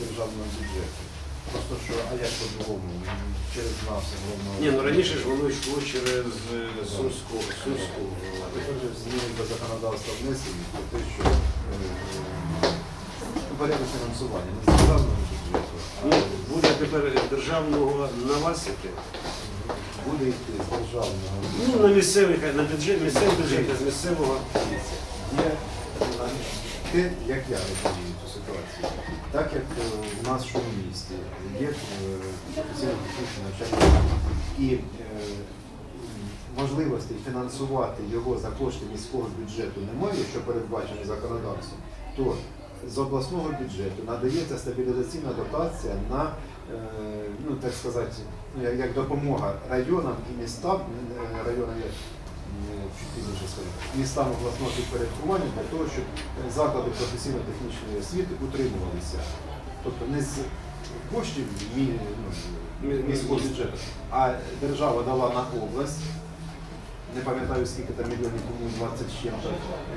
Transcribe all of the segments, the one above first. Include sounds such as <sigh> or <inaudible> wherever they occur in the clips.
державного бюджету. Просто що, а як по-другому? Через нас головного. Ні, ну раніше ж воно йшло через е, Сумську, Сумську. А тепер же зміни до законодавства внесені про те, що е, е, порядок фінансування не з державного бюджету, а Ну, буде тепер державного на вас іти. буде йти з державного Ну, на місцевий, хай, на бюджет, місцевий бюджет, а з місцевого. Є е, те, як я розумію цю ситуацію. Так як е, в в місті є професійно-технічне навчання і е, можливостей фінансувати його за кошти міського бюджету немає, що передбачено законодавством, то з обласного бюджету надається стабілізаційна дотація на, е, ну так сказати, ну, як, допомога районам і містам, е, районам е, чуть пізніше скажу, містам обласного підпорядкування для того, щоб заклади професійно-технічної освіти утримувалися. Тобто не з коштів мі- ну, міського бюджету, а держава дала на область. Не пам'ятаю скільки там мільйонів, тому 20 з чим-то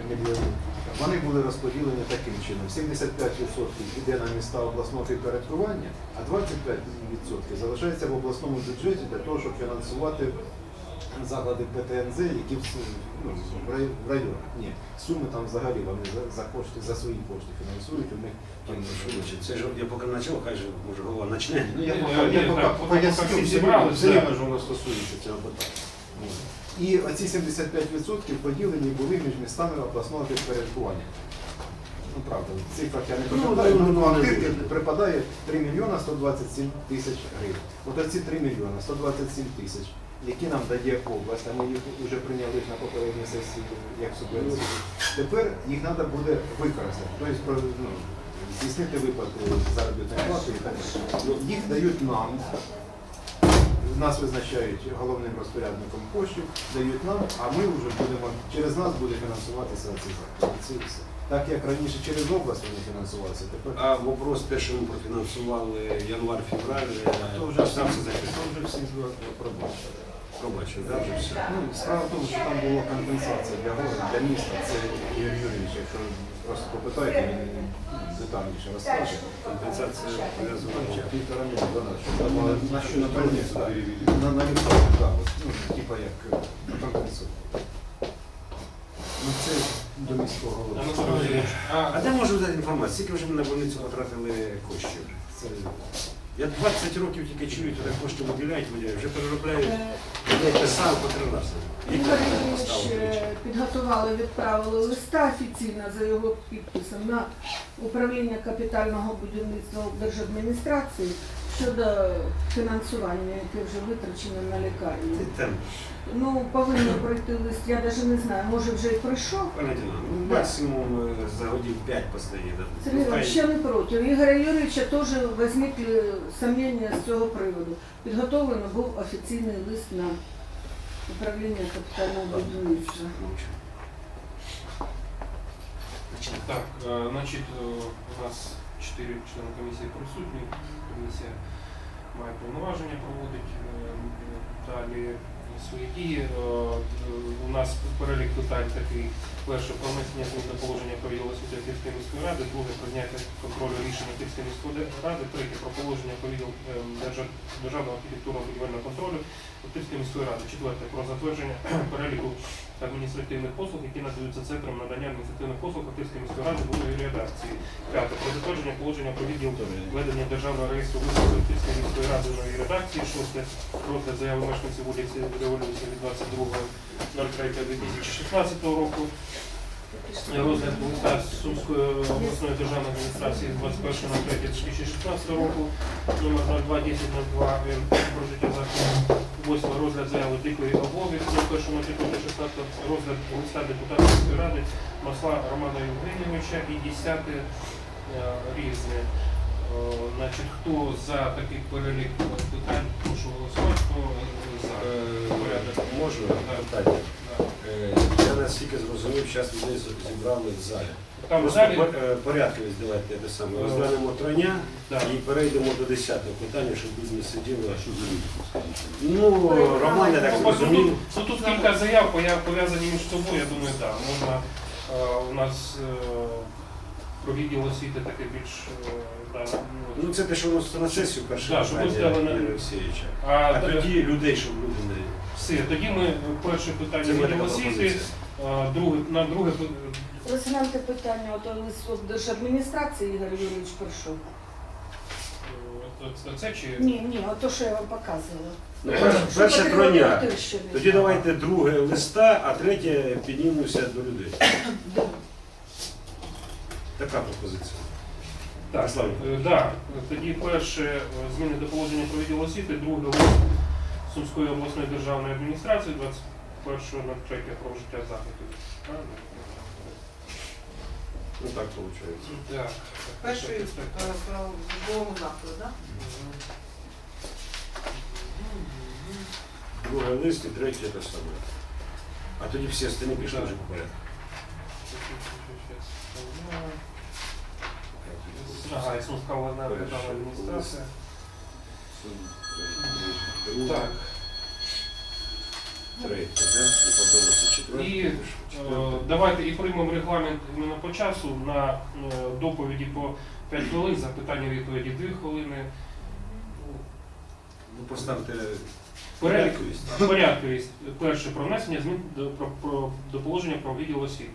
мільйонів. Вони були розподілені таким чином. 75% йде на міста обласного підпорядкування, а 25% залишається в обласному бюджеті для того, щоб фінансувати заклади ПТНЗ, які в, ну, в районах. Ні, суми там взагалі вони за, за кошти, за свої кошти фінансують. У них там Це ж я поки почав, хай же може голова почне. Ну, я поки- я- я я поки так, поки- поки всі все зібрались, все рівно ж воно стосується цього питання. От. І оці 75% поділені були між містами обласного підпорядкування. Ну, правда, в цифрах я не Ну, пам'ятаю, ну, ну, ну, активки дуже. припадає 3 мільйона 127 тисяч гривень. От оці 3 мільйона 127 тисяч, які нам дає область, а ми їх вже прийняли на попередній сесії як субвенцію. Тепер їх треба буде використати. Тобто, ну, здійснити виплати заробітної плати і так далі. Ну, Їх дають нам. Нас визначають головним розпорядником коштів, дають нам, а ми вже будемо через нас буде фінансуватися ці заклади. Так як раніше через область вони фінансувалися, тепер А вопрос те, що ми профінансували январ-февраль, то вже вже всі стався Пробачив, да, вже все. Ну, справа в тому, що там була компенсація для городу, для міста. Це Ігор Юрійович, якщо просто попитайте, він детальніше розкаже. Компенсація пов'язана. Півтора мільйона, що там на, на що на больницю, на, на лікарню, так, от, ну, типа як компенсує. Ну це до міського голови. А а де можна дати інформацію? Скільки вже ми на больницю потратили коштів? Це Я 20 років тільки чую, туди кошти виділяють, виділяють, вже переробляють. Е, Я писав по три рази. Ігор Юрійович поставили е, підготували, відправили листа офіційно за його підписом на управління капітального будівництва держадміністрації щодо фінансування, яке вже витрачено на лікарню. Ти там, Ну, повинен пройти лист, я навіть не знаю, може вже й пройшов. Діна, ну максимум е, за годів 5 постає. Сергій Іванович, ще не проти. Ігоря Юрійовича теж возникли сумніння з цього приводу. Підготовлено був офіційний лист на управління капітального будівництва. Так, е, значить, е, у нас чотири члени комісії присутні. Комісія має повноваження проводить е, далі свої дії. Е, У нас перелік питань такий. Перше, про внесення змін до положення відділ освіти Київської міської ради, друге, про зняття контролю рішення Київської міської ради, третє, про положення про відділ е, державного архітектурно-будівельного контролю Київської міської ради, четверте, про затвердження <clears throat> переліку адміністративних послуг, які надаються центром надання адміністративних послуг Київської міської ради новій редакції. П'яте, про затвердження положення про відділ ведення державного реєстру Київської міської ради в новій редакції. Шосте, розгляд заяви мешканців вулиці Революції від 22.03.2016 року. Розгляд листа Сумської обласної державної адміністрації з 21.03.2016 року, номер 021002 про життя закону. Восьме розгляд заяви Дикої обови з 01.03.16 розгляд листа депутатської ради Масла Романа Євгенійовича і десяте е, різне. Е, Значить, хто за такий перелік питань, прошу голосувати, Е. Можна питання? Е, Я наскільки зрозумів, зараз людей зібрали в залі. Там в Просто залі е, порядки ось давайте те саме. Розглянемо троня Да. і перейдемо до десятого питання, щоб люди не сиділи, а що Ну, Роман, я так Ну, зрозумів. тут, ну, тут кілька заяв пов'язані між собою, я думаю, так. Можна у нас про відділ освіти таке більш е, да, ну, Ну це те, що воно на сесію перше Да, щоб на- Олексійовича. а, тоді людей, щоб люди не... все, тоді ми перше питання Це моя відділ така освіти, пропозиція. а, друге, на друге пи- Розгляньте питання, ото листок держадміністрації Ігор Юрійович прийшов. е, це- це чи Ні, ні, ото що я вам показувала. Ну, перше- троня. Тоді давайте друге листа, а третє піднімуся до людей. Да. Така пропозиція. Так, Руслан. е, да. Тоді перше е, зміни до положення про відділ освіти, друге лист Сумської обласної державної адміністрації 21 на 3 про вжиття заходів. Правильно? Ну так виходить. Так. Перший е, Так, так, так. про житловому закладу, так? Друге лист і третє те саме. А тоді всі остальні пішли вже по порядку. Ага, і Сумська обласна державна адміністрація. Так. третє, да? І четверте. І, Е. Давайте і приймемо регламент іменно по часу на е, доповіді по 5 хвилин, запитання відповіді 2 хвилини. Ну, поставте порядковість. порядковість. Перше про внесення змін до, про, про, до положення про відділ освіти.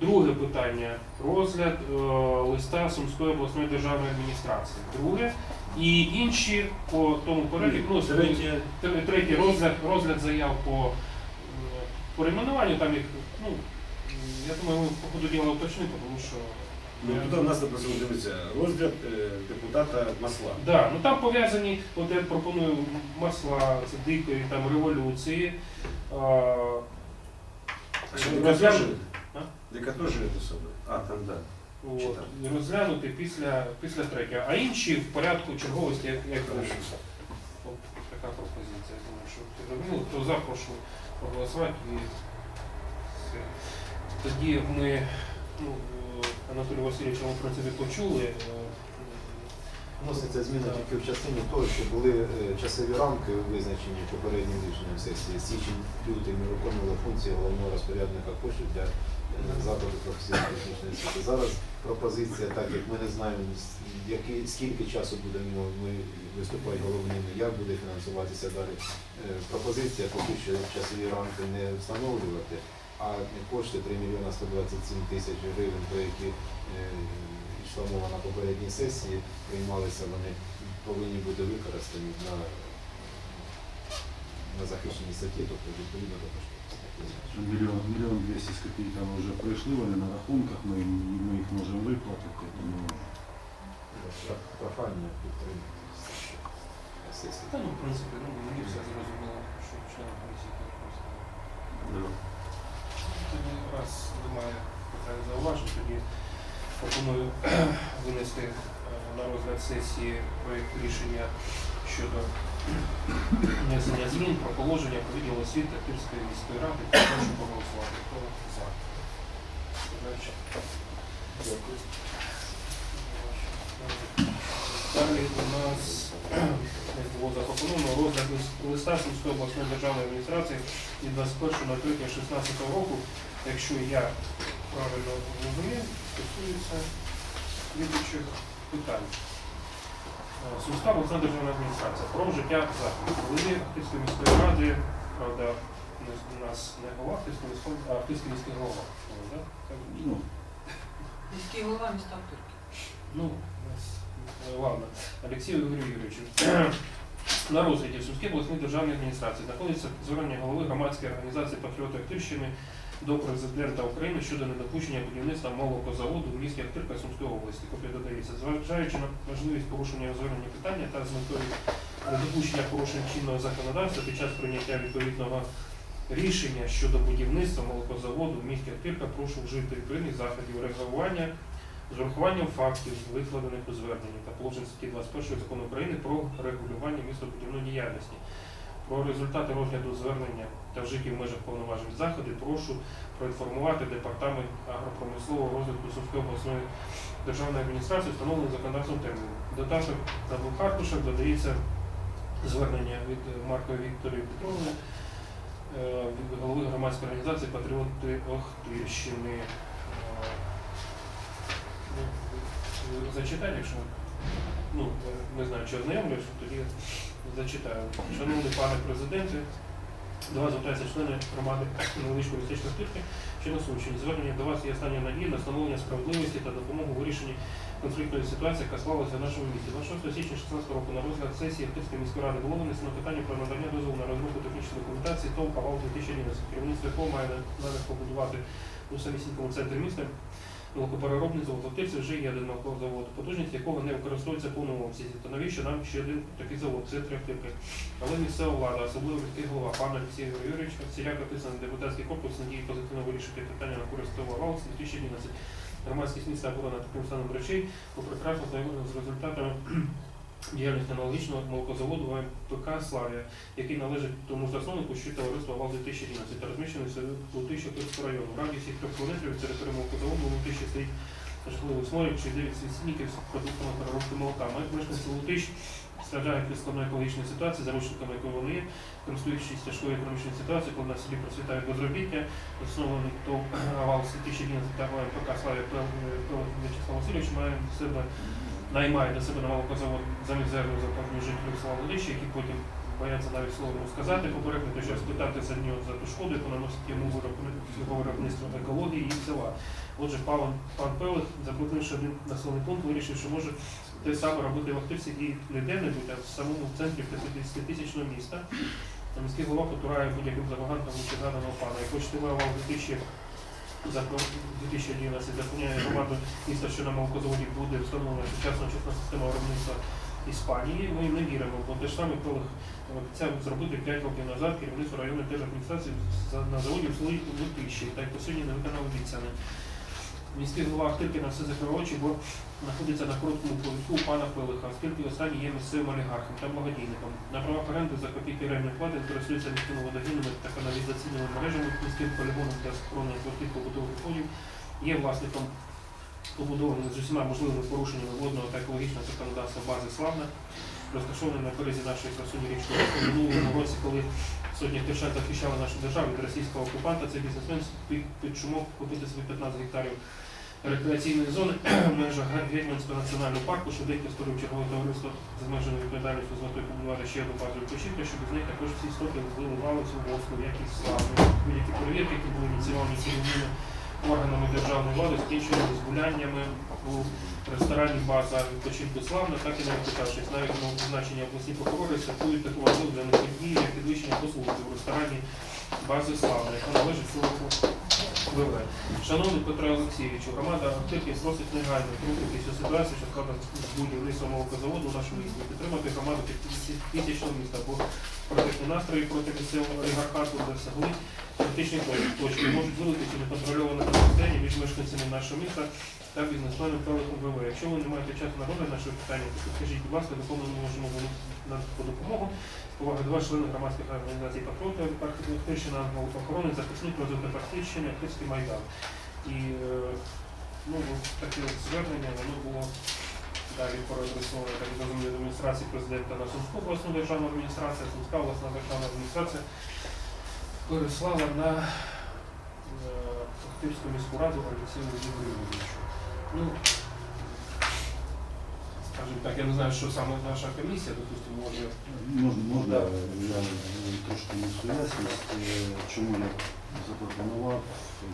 Друге питання розгляд е, листа Сумської обласної державної адміністрації. Друге. І інші по тому переліку. Ну, Третє. Третє розгляд, розгляд заяв по перейменуванню, там їх, ну, я думаю, ми по ходу діла уточнити, тому що. Ну, тут у нас написано, дивіться, розгляд е, депутата Масла. Да, ну там пов'язані, от я пропоную масла з дикої там революції. А, А Дека теж? А? Дека теж? А, там, да. от, Читав. розглянути після, після третього. А інші в порядку черговості, як, як Хорошо. От така пропозиція. Я думаю, що ну, хто за, прошу проголосувати і все. Тоді ми, ну, е, Анатолія Васильовича, ми в принципі почули. е, Вноситься зміна тільки в частині того, що були е, часові рамки визначені попереднім рішенням сесії. Січень лютий ми виконували функції головного розпорядника коштів для закладу професійно-технічної освіти. Зараз пропозиція, так як ми не знаємо, який, скільки часу будемо ми виступати головними, як буде фінансуватися далі. Е, Пропозиція поки що часові рамки не встановлювати, а кошти 3 мільйона 127 тисяч гривень, про які е, йшла мова на попередній сесії, приймалися, вони повинні бути використані на, на захищені статті, тобто відповідно до коштів. Мільйон, мільйон 200 з копійками вже прийшли, вони на рахунках, ми, ми їх можемо виплатити. Тому Прохання підтримати. Та ну, в принципі, ну, мені все зрозуміло, що члени комісії просто. Ну. Тоді раз немає питань зауважень, тоді пропоную <clears throat> винести е, на розгляд сесії проєкт рішення щодо внесення змін про положення про відділ освіти Київської міської ради. Прошу проголосувати. Хто за? Дякую. Далі у нас було запропоновано розгляд листа Сумської обласної державної адміністрації від 21.03.16 року, якщо я правильно розумію, стосується слідуючих питань. Сумська обласна державна адміністрація про вжиття заходів. Голові Ахтирської міської ради, правда, у нас не голова Ахтирської міської, а Ахтирський міський голова. Да? Ну, Міський голова міста Турки. Ну, у нас, е, ладно. Олексію Ігорю Юрійовичу. На розгляді в Сумській обласній державній адміністрації знаходиться звернення голови громадської організації Патріоти Актирщини до президента України щодо недопущення будівництва молокозаводу в місті Актирка Сумської області. Копія додається. Зважаючи на можливість порушення у зверненні питання та з метою недопущення порушень чинного законодавства під час прийняття відповідного рішення щодо будівництва молокозаводу в місті Актирка, прошу вжити відповідних заходів реагування з урахуванням фактів, викладених у зверненні та положень статті 21 закону України про регулювання містобудівної діяльності. Про результати розгляду звернення та вжиті в межах повноважень заходи прошу проінформувати департамент агропромислового розвитку Сумської обласної державної адміністрації, встановлений законодавством терміну. Додаток на двох аркушах додається звернення від Маркової Вікторії Петровни, е, голови громадської організації Патріоти Охтирщини. Е, зачитати, якщо ну, е, не знаю, чи ознайомлюсь, тоді зачитаю. Шановний пане президенте, до вас звертаються члени громади невеличкої містечка Стирки, що на Сумщині. Звернення до вас є остання надія на встановлення справедливості та допомогу вирішенні конфліктної ситуації, яка склалася в нашому місті. 26 січня 2016 року на розгляд сесії Ахтирської міської ради було винесено питання про надання дозволу на розробку технічної документації ТОВ «Кавал 2011». Керівництво якого має намір побудувати у самісінькому центрі міста Молокопереробний Ахтирці вже є один завод, потужність якого не використовується повному обсязі. То навіщо нам ще один такий завод? Це три типи. Але місцева влада, особливо міський голова, пан Олексій Юрійович, всіляко написаний депутатський корпус, надії позитивно вирішити питання на користь ТОВ з 2011. Громадськість міста була таким станом речей, бо прекрасно знайомлено з результатами діяльності аналогічного молокозаводу ВМПК Славія, який належить тому ж засновнику, що товариство ВАЛ 2011 та розміщений селі Лутища району. В раді всіх трьох кілометрів від території молокозаводу у Лутищі стоїть жахливий сморід, чи 9 свідчників з продуктами переробки молока. Ми, мешканці Лутищ, страждають від складної екологічної ситуації, заручниками якої вони є, користуючись тяжкою економічною ситуацією, коли на селі процвітає безробіття, заснований ТОВ ВАЛ 2011 та ВМПК Славія Вячеслав Васильович має в себе наймає до себе на молокозавод за мізерну зарплатню жителів села Володища, які потім бояться навіть словом сказати попередньо, то що спитати за нього за ту шкоду, яку наносить йому виробництво екології і села. Отже, пан, пан Пелих, заплативши один населений пункт, вирішив, що може те саме робити в Ахтирці і не де-небудь, а в самому центрі 50-тисячного міста. Міський голова потурає будь-яким забаганкам вищезгаданого пана. І хоч ТВ ВАЛ 2000 закон 2011 заповняє громаду міста, що на молокозаводі буде встановлена сучасна чесна система виробництва Іспанії. Ми не віримо, бо те ж саме коли обіцяв зробити 5 років назад керівництво районної держадміністрації адміністрації на заводі в селі Лутищі, та й по сьогодні не виконав обіцяне. Міський голова Ахтирки на все закрив бо знаходиться на короткому повідку пана Пилиха, оскільки останній є місцевим олігархом та благодійником. На правах оренди за копійки ревної плати користується міськими водогінними та каналізаційними мережами, міським полігоном для схоронення квартир побутових відходів, є власником побудованої з усіма можливими порушеннями водного та екологічного законодавства бази Славна, розташований на березі нашої красуні річки. У минулому році, коли сотні хтирчан захищали нашу державу від російського окупанта, цей бізнесмен під, шумок купити собі 15 гектарів рекреаційної зони <clears throat> в межах Гетьманського національного парку, швиденько створив чергове товариство з обмеженою відповідальністю з метою побудувати ще одну базу відпочинку, щоб з неї також всі стоки злили валицю, воску, якість слави. Будь-які перевірки, які були ініційовані керівними органами державної влади, скінчувалися з гуляннями ресторані база відпочинку славна, так і не питавшись. Навіть на призначення обласні прокурори святкують таку важливу для них дії, як підвищення послуги в ресторані бази славна, яка належить цілому ВВ. Шановний Петро Олексійовичу, громада Ахтирки просить негайно втрутитися у ситуацію, що з будівництва молокозаводу в нашому місті, підтримати громаду під тисячного міста, бо протестні настрої проти місцевого олігархату досягли критичні точки, можуть вилитися неконтрольоване протистояння між мешканцями нашого міста та бізнесменом Пелихом ВВ. Якщо ви не маєте часу на нашого питання, то скажіть, будь ласка, до кого ми можемо по допомогу. З два члени громадських організацій «Патріоти», Ахтирщина, охорони, захисник розвитку Ахтирщини, Ахтирський майдан. І е, ну, таке звернення, воно було далі переадресоване так до адміністрації президента на Сумську обласну державну адміністрацію, Сумська обласна державна адміністрація переслала на е, Ахтирську міську раду Олексію Ну, скажімо так, я не знаю, що саме наша комісія, допустимо, може Можна, можна Да. я трошки несу ясність, е, чому я запропонував,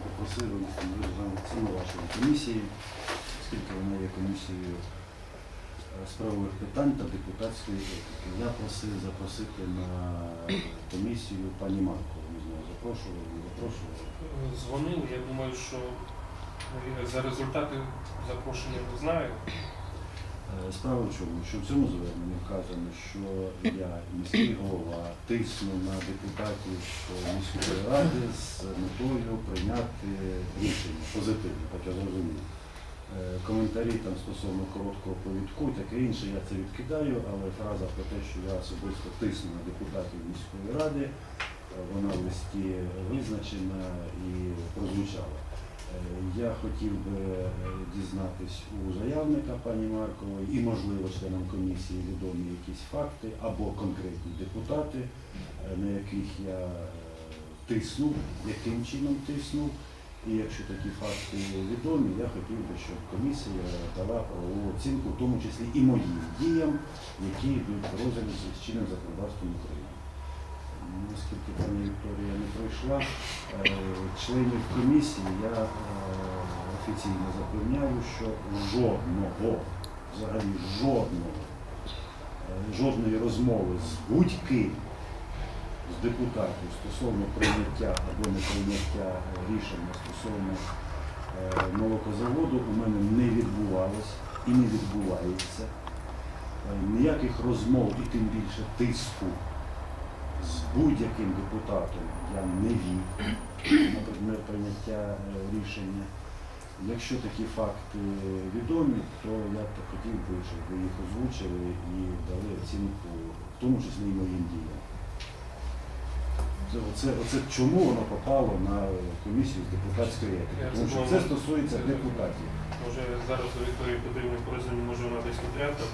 попросив розглянути це на вашій комісії, оскільки вона є комісією е, з правових питань та депутатської етики. Я просив запросити на комісію пані Маркову. Не знаю, запрошували, не запрошували. дзвонив. Я думаю, що е, за результати запрошення не знаю. Е, Справа в чому, що в цьому зверненні вказано, що я міський голова тисну на депутатів міської ради з метою прийняти рішення позитивне, я зрозумів. Е, Коментарі там стосовно короткого повідку, таке інше, я це відкидаю, але фраза про те, що я особисто тисну на депутатів міської ради, е, вона в листі визначена і прозвучала. Е, Я хотів би е, дізнатись у заявника пані Маркової і, можливо, членам комісії відомі якісь факти або конкретні депутати, е, на яких я тиснув, яким чином тиснув, І якщо такі факти відомі, я хотів би, щоб комісія дала правову оцінку, в тому числі і моїм діям, які йдуть в розгляді з чинним законодавством України. Оскільки пані Вікторія не пройшла, е, членів комісії я е, офіційно запевняю, що жодного, взагалі жодного, е, жодної розмови з будь-ким з депутатів стосовно прийняття або не прийняття рішення стосовно молокозаводу у мене не відбувалось і не відбувається. Ніяких розмов і тим більше тиску будь-яким депутатом я не вів на предмет прийняття е, рішення. Якщо такі факти відомі, то я б хотів би, щоб ви їх озвучили і дали оцінку, в тому числі і моїм діям. Оце, оце чому воно попало на комісію з депутатської етики? Тому що це стосується депутатів. Може зараз Вікторії Петрівни Порозумі, може вона десь відрядом.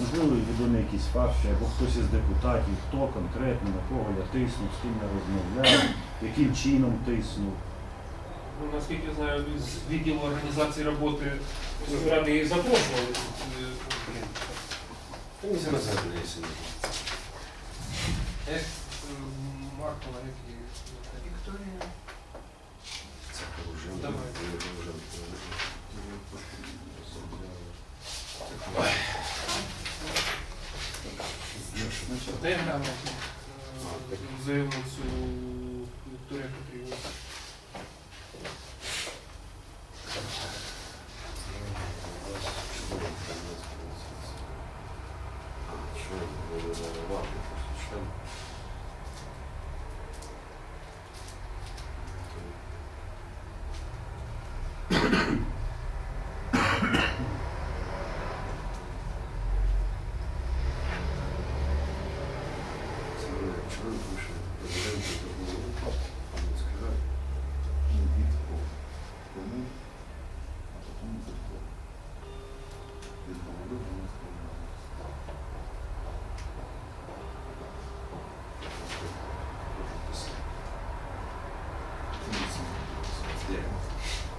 Можливо, відомі якісь факти, або хтось із депутатів, хто конкретно, на кого я тиснув, з ким я розмовляв, яким чином тиснув. Ну, наскільки я знаю, з відділу організації роботи міської ради її запрошували. Е, Маркова? Вікторія. Це вже Давай. Де грала е, заявницю Вікторія Петрівна?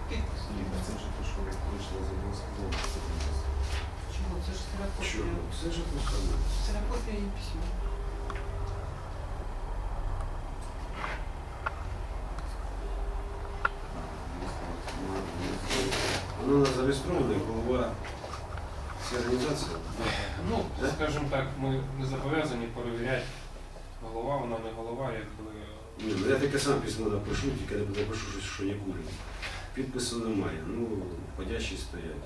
Підпис. Чого? Це ж ксерокопія. Чого? Це ж те саме. Ксерокопія і письмо. Зареєстроване, голова цієї організації. Ну, Да? скажімо так, ми не зобов'язані перевіряти, голова вона не голова, якби. Ні, ну я таке сам письмо напишу, тільки не напишу щось, що не курю. Підпису немає, ну, ходячі стоять.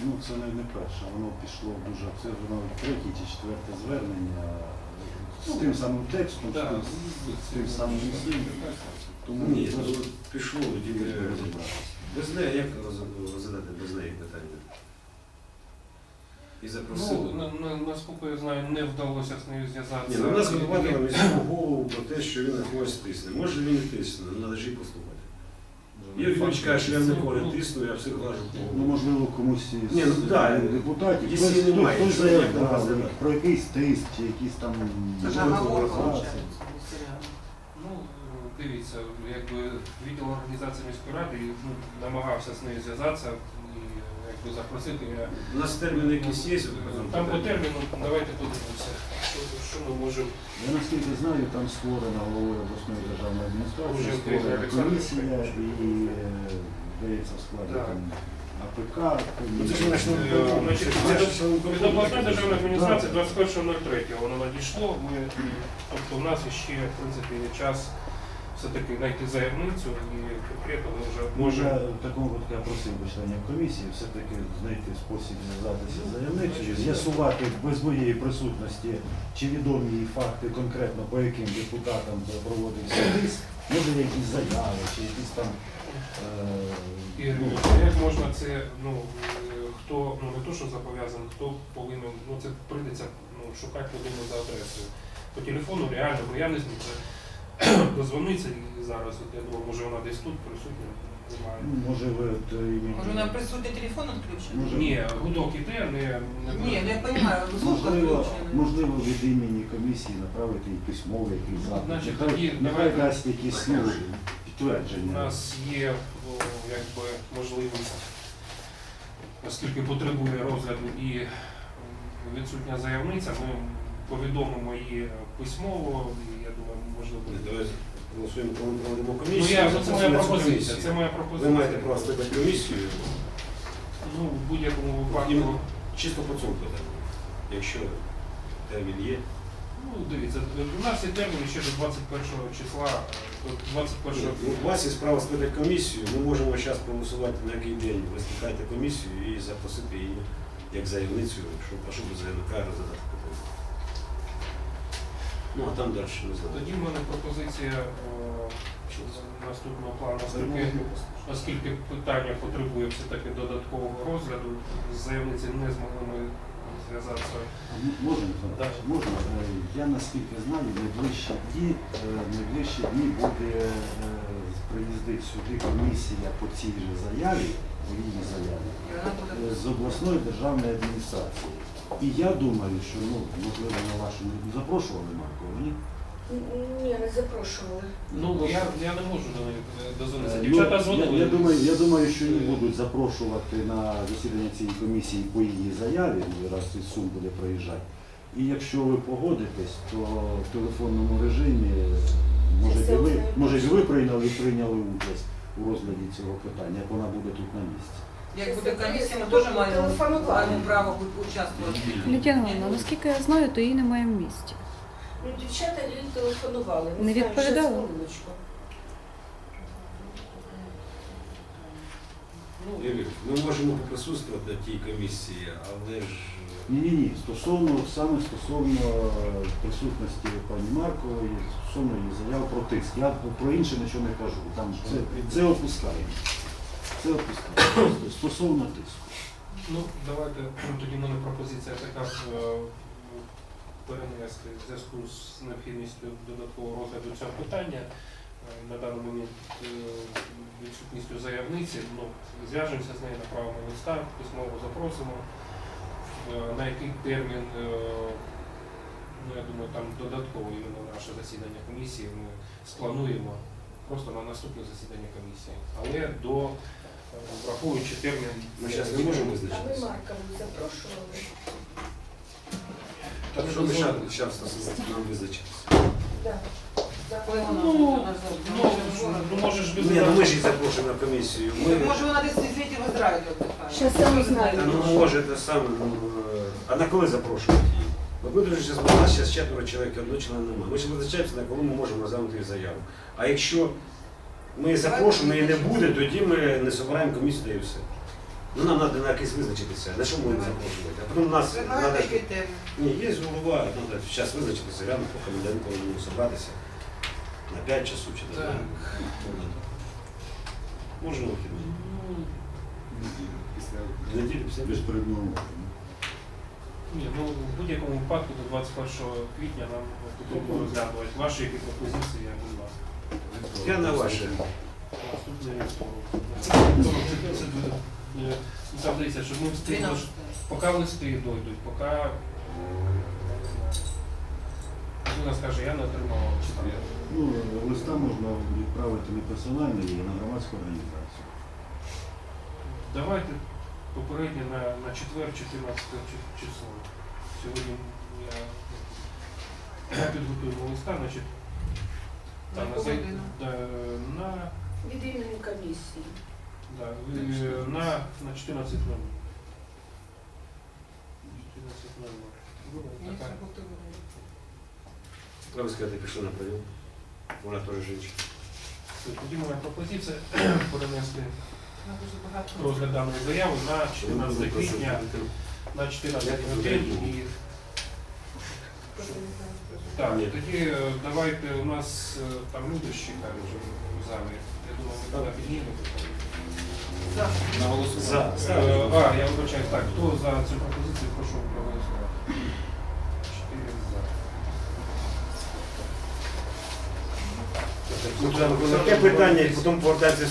Ну, це не, не перше, воно пішло дуже, це воно третє чи четверте звернення з тим самим текстом, Да. з, тим- з тим самим усім. Тому Ні, це ну, пішло, хотілося б тільки розібратися. Без неї, як роз- розглядати без неї питання? І Ну, запросили. на, на, наскільки я знаю, не вдалося з нею Ні, зв'язатися. ну, у нас винуватили міського голову про те, що він на когось тисне. Може він і тисне, але треба ж і послухати. Юрій Юрійович каже, що я на кого тисну, я всіх глажу Ну, голову. можливо, комусь із Ні, ну, да, депутатів, якщо хтось, немає, хтось що заявляв як да, про якийсь тиск чи якісь там Це ж Можливо. Дивіться, якби відділ організації міської ради ну, намагався з нею зв'язатися і якби запросити. Я... У нас термін якийсь є, Там по терміну давайте подивимося, що, що ми можемо. Я наскільки знаю, там створена головою обласної державної адміністрації, Уже створена Олександр комісія Олександрович. і е, здається в складі Так. там АПК. Ну, це ж наш новий Е, значить, від- обласної державної адміністрації 21.03 воно надійшло. Ми, тобто у нас ще в принципі є час все-таки знайти заявницю і конкретно ми вже Може, в такому випадку я просив би членів комісії все-таки знайти спосіб зв'язатися з заявницею, з'ясувати без моєї присутності, чи відомі їй факти конкретно, по яким депутатам проводився тиск, може якісь заяви, чи якісь там. І Е, ну, як можна це, ну хто ну не то, що зобов'язаний, хто повинен, ну це прийдеться ну, шукати людину за адресою. По телефону реально, бо я не зміг і зараз, от я думаю, може вона десь тут присутня, немає. ну, може ви от, е, імені- Може, на присутній телефон відключений? Може, Ні, гудок іде, не, не Ні, ну я розумію, звук Можливо, відключений. можливо, від імені комісії направити і письмовий якийсь запит. Значить, Нехай, тоді нехай давайте- дасть якісь ну, У підтвердження. нас є о, якби можливість, оскільки потребує розгляду і м, відсутня заявниця, ми повідомимо її письмово, і я думаю, можливо. Давайте голосуємо, коли ми проводимо Ну, комісію. я, це моя пропозиція. Це моя Ви маєте право скликати комісію Ну, в будь-якому випадку. Іменно. чисто по цьому питанню. Якщо термін є. Ну, дивіться, у нас є термін ще до 21 числа, до 21 Ну, У вас є справа скликати комісію, ми можемо зараз проголосувати на який день. Ви скликаєте комісію і запросити її як заявницю, щоб, щоб заявника розглядати питання. Ну, а там далі не знаю. Тоді в мене пропозиція е, наступного плану, оскільки, оскільки питання потребує все-таки додаткового розгляду, з заявниці не змогли ми зв'язатися. Можна, Так. можна. Е, Я наскільки знаю, найближчі дні, е, найближчі дні буде е, приїздити сюди комісія по цій же заяві, по її заяві, е, з обласної державної адміністрації. І я думаю, що ну, можливо на вашу не запрошували Маркова, ні? Ні, не запрошували. Ну, я, я не можу до них е, дозвонитися. Ну, Дівчата я, дзвонили. я, думаю, я думаю, що їх будуть запрошувати на засідання цієї комісії по її заяві, раз із Сум буде приїжджати. І якщо ви погодитесь, то в телефонному режимі, може б і ви, може б і ви прийняли, прийняли участь у розгляді цього питання, як вона буде тут на місці. Як буде комісія, ми теж маємо, маємо право участвувати. Лідія Івановна, наскільки я знаю, то її немає в місті. Ну, дівчата їй телефонували. Не знаю, хвилиночку. Ну, Юрій, ми можемо присутствувати на тій комісії, але ж Ні, ні, ні. Стосовно саме стосовно е, присутності пані Маркової, стосовно її заяв про тиск. Я про інше нічого не кажу. Там це, це опускаємо. Це опускаємо. Стосовно тиску. Ну, давайте тоді в мене пропозиція така е, перенести в зв'язку з необхідністю додаткового розгляду цього питання. е, На даний момент е, відсутністю заявниці, ну, зв'яжемося з нею, направимо листа, письмово запросимо. На який термін, ну я думаю, там додатково іменно наше засідання комісії ми сплануємо просто на наступне засідання комісії. Але до е, враховуючи термін. ми зараз не можемо А ви визначитися. Маркову запрошували? Так що мешати зараз нам визначитися? Так. Ну, у Ну, ну може ж Ні, ну ми ж їх запрошуємо на комісію. Ми... Може вона десь звідти в Ізраїлі віддихає. Щас я знаю. Ну може те саме. Ну, е, а на коли запрошувати зараз у нас зараз четверо чоловік, одного члена немає. Ми ще визначаємося, на коли ми можемо розглянути заяву. А якщо ми запрошуємо і не буде, тоді ми не збираємо комісію та і все. Ну нам треба на якийсь визначитися. На що ми не запрошувати? А потім нас треба. Ні, є голова, треба зараз визначитися, реально по коменданту, коли будемо зібратися. На 5 часу чи на Так. Можна вихідний. Ну, Неділю після Без передмови. Ні, ну в будь-якому випадку до 21 квітня нам потрібно розглядувати ваші які пропозиції, я будь ласка. Я на ваше. Наступний вівторок. Це буде, е, Завдається, щоб ми встигли, поки листи дойдуть, поки е, людина скаже, я не отримала листа. Ну, листа можна відправити не персонально, а на громадську організацію. Давайте попередньо на, на четвер, 14 чи- число. Сьогодні я <coughs> підготуємо листа, значить, На зай- да, на, Від імені комісії. да, на, на 14.00. 14.00. Буде Ні, така. це бути буде. Треба сказати, пішли на прийом. Вона теж жінка. Тоді моя пропозиція <coughs> перенести. Розгляд даної заяви на 14 квітня на 14 годин і Так, Ні. тоді е, давайте у нас е, там люди ще кажуть вже в залі. Я думаю, ми туди піднімемо. За. На голосування. За. Е, А, я вибачаю, так, хто за цю пропозицію, прошу проголосувати. Чотири за. Таке питання, і потім повертатися.